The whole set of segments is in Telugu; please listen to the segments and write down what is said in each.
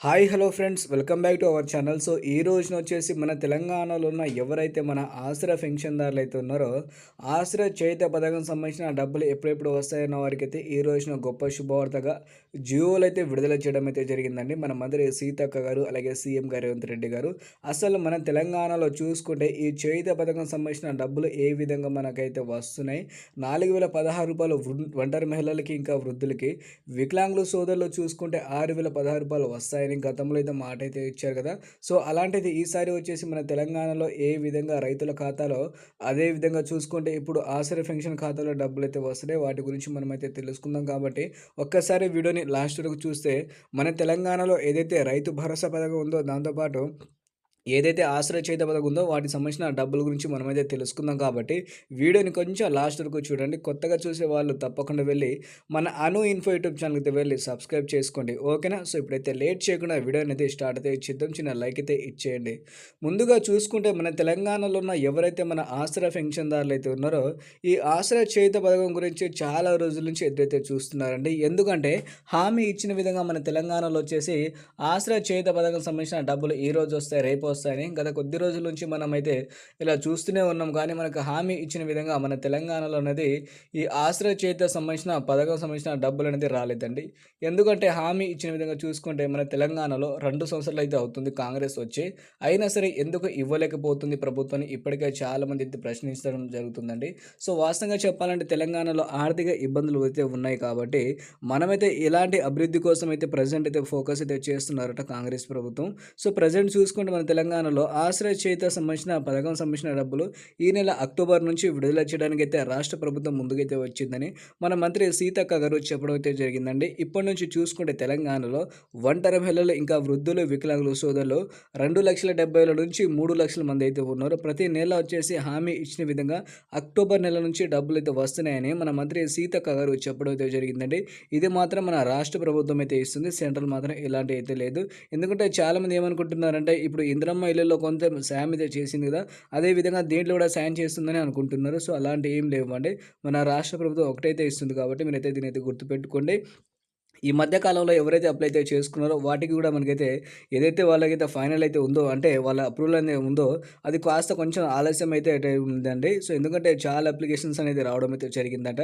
Hi hello friends. Welcome back to our channel. So ఈ రోజున వచ్చేసి మన తెలంగాణలో ఉన్న ఎవరైతే మన ఆసరా పెన్షన్దారులు అయితే ఉన్నారో ఆసరా చేత పథకం సంబంధించిన డబ్బులు ఎప్పుడెప్పుడు వస్తాయన్న వారికి అయితే ఈ రోజున గొప్ప శుభవార్తగా జియోలు అయితే విడుదల చేయడం అయితే జరిగిందండి. మన మంత్రి సీతక్క గారు అలాగే సీఎం గారు రేవంత్ రెడ్డి గారు. అసలు మన తెలంగాణలో చూసుకుంటే ఈ చేత పథకం సంబంధించిన డబ్బులు ఏ విధంగా మనకైతే వస్తున్నాయి? నాలుగు వేల పదహారు రూపాయలు ఒంటరి మహిళలకి ఇంకా వృద్ధులకి. వికలాంగుల సోదరులు చూసుకుంటే ఆరు వేల పదహారు రూపాయలు వస్తాయి ఆయన గతంలో అయితే మాట అయితే ఇచ్చారు కదా. సో అలాంటిది ఈసారి వచ్చేసి మన తెలంగాణలో ఏ విధంగా రైతుల ఖాతాలో అదే విధంగా చూసుకుంటే ఇప్పుడు ఆసరి పెన్షన్ ఖాతాలో డబ్బులు అయితే వస్తున్నాయి. వాటి గురించి మనం అయితే తెలుసుకుందాం కాబట్టి ఒక్కసారి వీడియోని లాస్ట్ వరకు చూస్తే మన తెలంగాణలో ఏదైతే రైతు భరోసా పథకం ఉందో దాంతోపాటు ఏదైతే ఆశ్రయ చేత పథకం ఉందో వాటికి సంబంధించిన డబ్బుల గురించి మనమైతే తెలుసుకుందాం కాబట్టి వీడియోని కొంచెం లాస్ట్ వరకు చూడండి. కొత్తగా చూసే వాళ్ళు తప్పకుండా వెళ్ళి మన అను ఇన్ఫో యూట్యూబ్ ఛానల్కి అయితే వెళ్ళి సబ్స్క్రైబ్ చేసుకోండి. ఓకేనా? సో ఇప్పుడైతే లేట్ చేయకుండా వీడియోని అయితే స్టార్ట్ అయితే ఇచ్చిద్దాం చిన్న లైక్ అయితే ఇచ్చేయండి. ముందుగా చూసుకుంటే మన తెలంగాణలో ఉన్న ఎవరైతే మన ఆశ్రయ పెన్షన్దారులు అయితే ఉన్నారో ఈ ఆశ్రయ చేత పథకం గురించి చాలా రోజుల నుంచి ఎదురైతే చూస్తున్నారండి. ఎందుకంటే హామీ ఇచ్చిన విధంగా మన తెలంగాణలో వచ్చేసి ఆశ్రయ చేత పథకం సంబంధించిన డబ్బులు ఈ రోజు వస్తాయి రేపు వస్తాయని గత కొద్ది రోజుల నుంచి మనమైతే ఇలా చూస్తూనే ఉన్నాం. కానీ మనకు హామీ ఇచ్చిన విధంగా మన తెలంగాణలో అనేది ఈ ఆశ్రయ చేత సంబంధించిన పథకం సంబంధించిన డబ్బులు అనేది రాలేదండి. ఎందుకంటే హామీ ఇచ్చిన విధంగా చూసుకుంటే మన తెలంగాణలో రెండు సంవత్సరాలు అయితే అవుతుంది కాంగ్రెస్ వచ్చి. అయినా సరే ఎందుకు ఇవ్వలేకపోతుంది ప్రభుత్వాన్ని ఇప్పటికే చాలామంది అయితే ప్రశ్నించడం జరుగుతుందండి. సో వాస్తవంగా చెప్పాలంటే తెలంగాణలో ఆర్థిక ఇబ్బందులు అయితే ఉన్నాయి కాబట్టి మనమైతే ఇలాంటి అభివృద్ధి కోసం అయితే ప్రజెంట్ అయితే ఫోకస్ అయితే చేస్తున్నారట కాంగ్రెస్ ప్రభుత్వం. సో ప్రజెంట్ చూసుకుంటే మన తెలంగాణ తెలంగాణలో ఆశ్రయ చేత సంబంధించిన పథకం సంబంధించిన డబ్బులు ఈ నెల అక్టోబర్ నుంచి విడుదల చేయడానికి అయితే రాష్ట్ర ప్రభుత్వం ముందుకైతే వచ్చిందని మన మంత్రి సీతక్క గారు చెప్పడం అయితే జరిగిందండి. ఇప్పటి నుంచి చూసుకుంటే తెలంగాణలో ఒంటరి మహిళలు ఇంకా వృద్ధులు వికలాంగులు సోదరులు రెండు లక్షల డెబ్బై వేల నుంచి మూడు లక్షల మంది అయితే ఉన్నారు. ప్రతి నెల వచ్చేసి హామీ ఇచ్చిన విధంగా అక్టోబర్ నెల నుంచి డబ్బులు అయితే వస్తున్నాయని మన మంత్రి సీతక్క గారు చెప్పడం అయితే జరిగిందండి. ఇది మాత్రం మన రాష్ట్ర ప్రభుత్వం అయితే ఇస్తుంది. సెంట్రల్ మాత్రం ఇలాంటి అయితే లేదు. ఎందుకంటే చాలామంది ఏమనుకుంటున్నారంటే ఇప్పుడు ఇంద్రమ్మ ఇళ్ళలో కొంత సాయం అయితే చేసింది కదా అదేవిధంగా దీంట్లో కూడా సాయం చేస్తుందని అనుకుంటున్నారు. సో అలాంటి ఏం లేవండి. మన రాష్ట్ర ప్రభుత్వం ఒకటైతే ఇస్తుంది కాబట్టి మీరైతే దీని అయితే గుర్తుపెట్టుకోండి. ఈ మధ్య కాలంలో ఎవరైతే అప్లై అయితే చేసుకున్నారో వాటికి కూడా మనకైతే ఏదైతే వాళ్ళకైతే ఫైనల్ అయితే ఉందో అంటే వాళ్ళ అప్రూవల్ అనేది ఉందో అది కాస్త కొంచెం ఆలస్యం అయితే ఉందండి. సో ఎందుకంటే చాలా అప్లికేషన్స్ అనేది రావడం అయితే జరిగిందట.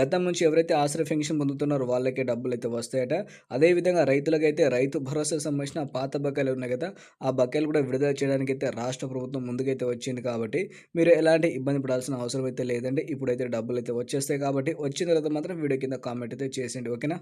గతం నుంచి ఎవరైతే ఆశ్రయ పెన్షన్ పొందుతున్నారో వాళ్ళకే డబ్బులు అయితే వస్తాయట. అదేవిధంగా రైతులకైతే రైతు భరోసా సంబంధించిన పాత బకాయిలు ఉన్నాయి కదా ఆ బకాయిలు కూడా విడుదల చేయడానికి అయితే రాష్ట్ర ప్రభుత్వం ముందుకైతే వచ్చింది కాబట్టి మీరు ఎలాంటి ఇబ్బంది పడాల్సిన అవసరం అయితే లేదండి. ఇప్పుడైతే డబ్బులు అయితే వచ్చేస్తాయి కాబట్టి వచ్చిన తర్వాత మాత్రం వీడియో కింద కామెంట్ అయితే చేసేయండి. ఓకేనా?